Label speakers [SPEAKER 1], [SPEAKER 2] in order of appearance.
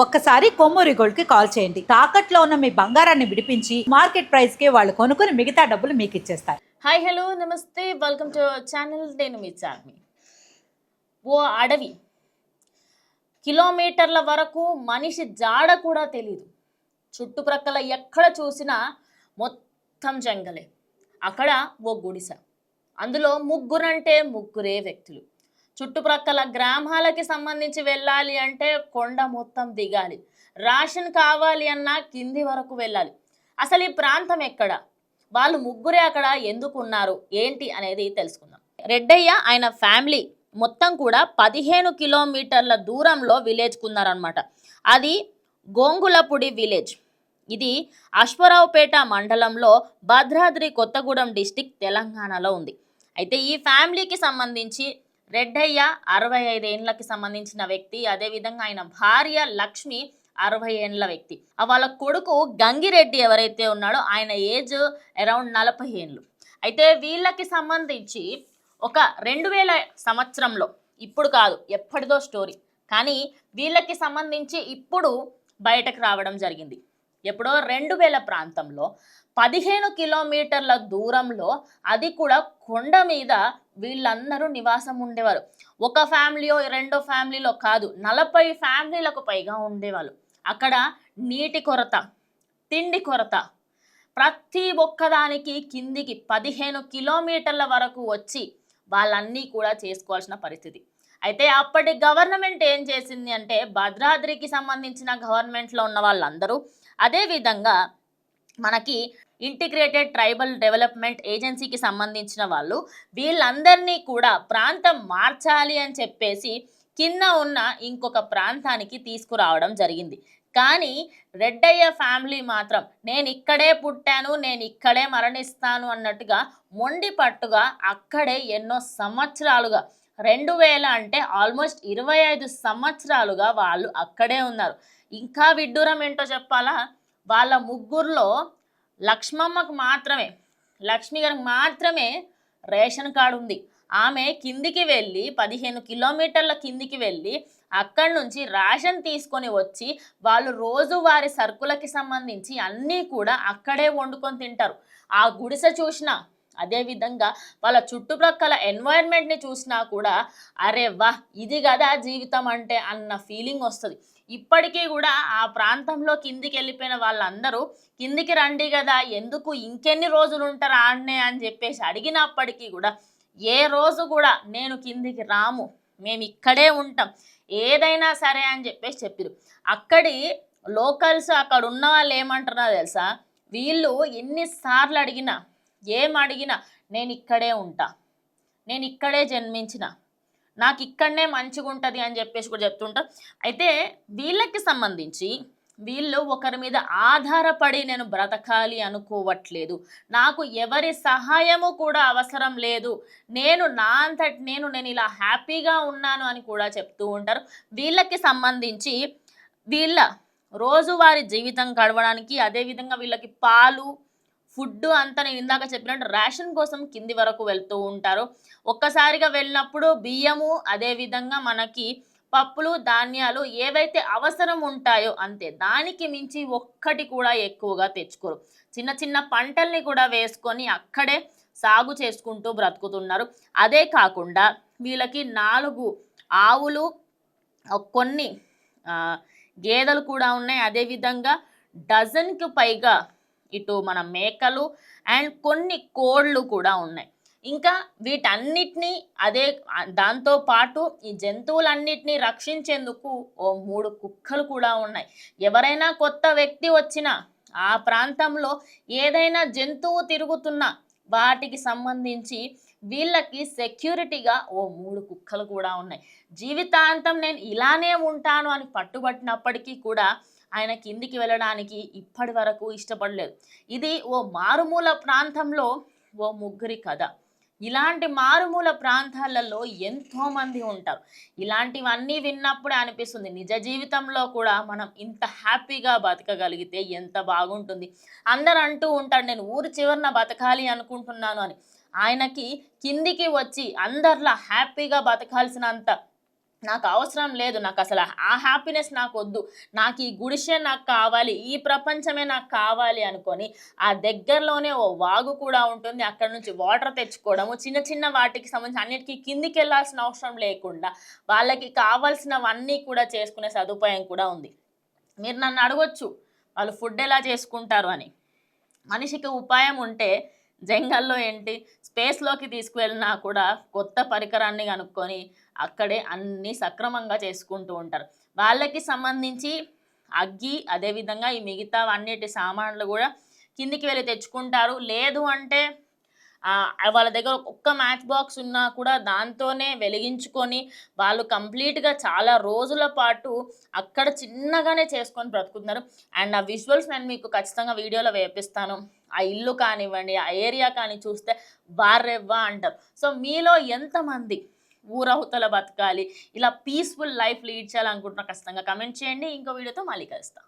[SPEAKER 1] ఒక్కసారి కొమ్మూరి గోల్డ్కి కాల్ చేయండి. తాకట్లో ఉన్న మీ బంగారాన్ని విడిపించి మార్కెట్ ప్రైస్కి వాళ్ళు కొనుక్కుని మిగతా డబ్బులు మీకు ఇచ్చేస్తారు.
[SPEAKER 2] హాయ్ హలో నమస్తే. Welcome to channel. నేను మీ చార్మి. ఓ అడవి. కిలోమీటర్ల వరకు మనిషి జాడ కూడా తెలియదు చుట్టుప్రక్కల ఎక్కడ చూసినా మొత్తం జంగలే. అక్కడ ఓ గుడిసె. అందులో ముగ్గురంటే ముగ్గురే వ్యక్తులు. చుట్టుప్రక్కల గ్రామాలకి సంబంధించి వెళ్ళాలి అంటే కొండ మొత్తం దిగాలి. రేషన్ కావాలి అన్నా కింది వరకు వెళ్ళాలి. అసలు ఈ ప్రాంతం ఎక్కడ? వాళ్ళు ముగ్గురే అక్కడ ఎందుకు ఉన్నారు? ఏంటి అనేది తెలుసుకుందాం. రెడ్డయ్య ఆయన ఫ్యామిలీ మొత్తం కూడా పదిహేను కిలోమీటర్ల దూరంలో విలేజ్ కున్నారనమాట అది గోంగులపుడి విలేజ్. ఇది అశ్వరావుపేట మండలంలో భద్రాద్రి కొత్తగూడెం డిస్టిక్ తెలంగాణలో ఉంది. అయితే ఈ ఫ్యామిలీకి సంబంధించి రెడ్డయ్య అరవై ఐదేండ్లకి సంబంధించిన వ్యక్తి అదేవిధంగా ఆయన భార్య లక్ష్మి అరవై ఏండ్ల వ్యక్తి. ఆ వాళ్ళ కొడుకు గంగిరెడ్డి ఎవరైతే ఉన్నాడో ఆయన ఏజ్ అరౌండ్ నలభై ఏండ్లు అయితే వీళ్ళకి సంబంధించి ఒక రెండు వేల సంవత్సరంలో ఇప్పుడు కాదు ఎప్పటిదో స్టోరీ. కానీ వీళ్ళకి సంబంధించి ఇప్పుడు బయటకు రావడం జరిగింది. ఎప్పుడో రెండు వేల ప్రాంతంలో పదిహేను కిలోమీటర్ల దూరంలో అది కూడా కొండ మీద వీళ్ళందరూ నివాసం ఉండేవారు. ఒక ఫ్యామిలీయో రెండో ఫ్యామిలీలో కాదు నలభై ఫ్యామిలీలకు పైగా ఉండేవాళ్ళు. అక్కడ నీటి కొరత తిండి కొరత ప్రతి ఒక్కదానికి కిందికి పదిహేను కిలోమీటర్ల వరకు వచ్చి వాళ్ళన్నీ కూడా చేసుకోవాల్సిన పరిస్థితి. అయితే అప్పటి గవర్నమెంట్ ఏం చేసింది అంటే భద్రాద్రికి సంబంధించిన గవర్నమెంట్లో ఉన్న వాళ్ళందరూ అదేవిధంగా మనకి ఇంటిగ్రేటెడ్ ట్రైబల్ డెవలప్మెంట్ ఏజెన్సీకి సంబంధించిన వాళ్ళు వీళ్ళందరినీ కూడా ప్రాంతం మార్చాలి అని చెప్పేసి కింద ఉన్న ఇంకొక ప్రాంతానికి తీసుకురావడం జరిగింది. కానీ రెడ్డయ్య ఫ్యామిలీ మాత్రం నేను ఇక్కడే పుట్టాను నేను ఇక్కడే మరణిస్తాను అన్నట్టుగా మొండి పట్టుగా అక్కడే ఎన్నో సంవత్సరాలుగా రెండు వేల అంటే ఆల్మోస్ట్ ఇరవై ఐదు సంవత్సరాలుగా వాళ్ళు అక్కడే ఉన్నారు. ఇంకా విడ్డూరం ఏంటో చెప్పాలా? వాళ్ళ ముగ్గురులో లక్ష్మమ్మకు మాత్రమే లక్ష్మి గారికి మాత్రమే రేషన్ కార్డు ఉంది. ఆమె కిందికి వెళ్ళి పదిహేను కిలోమీటర్ల కిందికి వెళ్ళి అక్కడి నుంచి రేషన్ తీసుకొని వచ్చి వాళ్ళు రోజువారి సరుకులకి సంబంధించి అన్నీ కూడా అక్కడే వండుకొని తింటారు. ఆ గుడిసె చూసినా అదేవిధంగా వాళ్ళ చుట్టుప్రక్కల ఎన్వైర్న్మెంట్ని చూసినా కూడా అరే వా ఇది కదా జీవితం అంటే అన్న ఫీలింగ్ వస్తుంది. ఇప్పటికీ కూడా ఆ ప్రాంతంలో కిందికి వెళ్ళిపోయిన వాళ్ళందరూ కిందికి రండి కదా ఎందుకు ఇంకెన్ని రోజులు ఉంటారు ఆడనే అని చెప్పేసి అడిగినప్పటికీ కూడా ఏ రోజు కూడా నేను కిందికి రాము మేము ఇక్కడే ఉంటాం ఏదైనా సరే అని చెప్పేసి చెప్పారు అక్కడి లోకల్స్ అక్కడ ఉన్న వాళ్ళు ఏమంటున్నారో తెలుసా? వీళ్ళు ఎన్నిసార్లు అడిగినా ఏం అడిగినా నేను ఇక్కడే ఉంటా. నేను ఇక్కడే జన్మించిన. నాకు ఇక్కడనే మంచిగా ఉంటుంది అని చెప్పేసి కూడా చెప్తుంటా. అయితే వీళ్ళకి సంబంధించి వీళ్ళు ఒకరి మీద ఆధారపడి నేను బ్రతకాలి అనుకోవట్లేదు. నాకు ఎవరి సహాయము కూడా అవసరం లేదు. నేను నా అంతటి నేను నేను ఇలా హ్యాపీగా ఉన్నాను అని కూడా చెప్తూ ఉంటారు. వీళ్ళకి సంబంధించి వీళ్ళ రోజువారి జీవితం గడవడానికి అదేవిధంగా వీళ్ళకి పాలు ఫుడ్ అంతా నేను ఇందాక చెప్పినట్టు రేషన్ కోసం కింది వరకు వెళ్తూ ఉంటారు. ఒక్కసారిగా వెళ్ళినప్పుడు బియ్యము అదేవిధంగా మనకి పప్పులు ధాన్యాలు ఏవైతే అవసరం ఉంటాయో అంతే దానికి మించి ఒక్కటి కూడా ఎక్కువగా తెచ్చుకోరు. చిన్న చిన్న పంటల్ని కూడా వేసుకొని అక్కడే సాగు చేసుకుంటూ బ్రతుకుతున్నారు. అదే కాకుండా వీళ్ళకి నాలుగు ఆవులు కొన్ని గేదెలు కూడా ఉన్నాయి. అదేవిధంగా డజన్కి పైగా ఇటు మన మేకలు అండ్ కొన్ని కోళ్ళు కూడా ఉన్నాయి. ఇంకా వీటన్నిటినీ అదే దాంతో పాటు ఈ జంతువులన్నిటినీ రక్షించేందుకు ఓ మూడు కుక్కలు కూడా ఉన్నాయి. ఎవరైనా కొత్త వ్యక్తి వచ్చినా ఆ ప్రాంతంలో ఏదైనా జంతువు తిరుగుతున్నా వాటికి సంబంధించి వీళ్ళకి సెక్యూరిటీగా ఓ మూడు కుక్కలు కూడా ఉన్నాయి. జీవితాంతం నేను ఇలానే ఉంటాను అని పట్టుబట్టినప్పటికీ కూడా ఆయన కిందికి వెళ్ళడానికి ఇప్పటి వరకు ఇష్టపడలేదు. ఇది ఓ మారుమూల ప్రాంతంలో ఓ ముగ్గురి కథ. ఇలాంటి మారుమూల ప్రాంతాలలో ఎంతో మంది ఉంటారు. ఇలాంటివన్నీ విన్నప్పుడే అనిపిస్తుంది. నిజ జీవితంలో కూడా మనం ఇంత హ్యాపీగా బతకగలిగితే ఎంత బాగుంటుంది. అందరు అంటూ ఉంటారు నేను ఊరి చివరన బతకాలి అనుకుంటున్నాను అని. ఆయనకి కిందికి వచ్చి అందరిలా హ్యాపీగా బతకాల్సినంత నాకు అవసరం లేదు నాకు అసలు ఆ హ్యాపీనెస్ నాకు వద్దు. నాకు ఈ గుడిసె నాకు కావాలి ఈ ప్రపంచమే నాకు కావాలి అనుకొని ఆ దగ్గరలోనే ఓ వాగు కూడా ఉంటుంది. అక్కడ నుంచి వాటర్ తెచ్చుకోవడము చిన్న చిన్న వాటికి సంబంధించి అన్నిటికీ కిందికి వెళ్ళాల్సిన అవసరం లేకుండా వాళ్ళకి కావాల్సినవన్నీ కూడా చేసుకునే సదుపాయం కూడా ఉంది. మీరు నన్ను అడగొచ్చు వాళ్ళు ఫుడ్ ఎలా చేసుకుంటారు అని. మనిషికి ఉపాయం ఉంటే జంగల్లో ఏంటి స్పేస్లోకి తీసుకువెళ్ళినా కూడా కొత్త పరికరాన్ని కనుక్కొని అక్కడే అన్నీ సక్రమంగా చేసుకుంటూ ఉంటారు. వాళ్ళకి సంబంధించి అగ్గి అదేవిధంగా ఈ మిగతా అన్నిటి సామాన్లు కూడా కిందికి వెళ్ళి తెచ్చుకుంటారు. లేదు అంటే వాళ్ళ దగ్గర ఒక్క మ్యాచ్ బాక్స్ ఉన్నా కూడా దాంతోనే వెలిగించుకొని వాళ్ళు కంప్లీట్గా చాలా రోజుల పాటు అక్కడ చిన్నగానే చేసుకొని బ్రతుకుతున్నారు. అండ్ ఆ విజువల్స్ నేను మీకు ఖచ్చితంగా వీడియోలో వేపిస్తాను. ఆ ఇల్లు కానివ్వండి ఆ ఏరియా కానీ చూస్తే వారెవ్వా అంటారు. సో మీలో ఎంతమంది ఊరవతల బతకాలి. ఇలా పీస్ఫుల్ లైఫ్ లీడ్ చేయాలనుకుంటున్నా ఖచ్చితంగా. కమెంట్ చేయండి. ఇంకో వీడియోతో మళ్ళీ కలుస్తాం.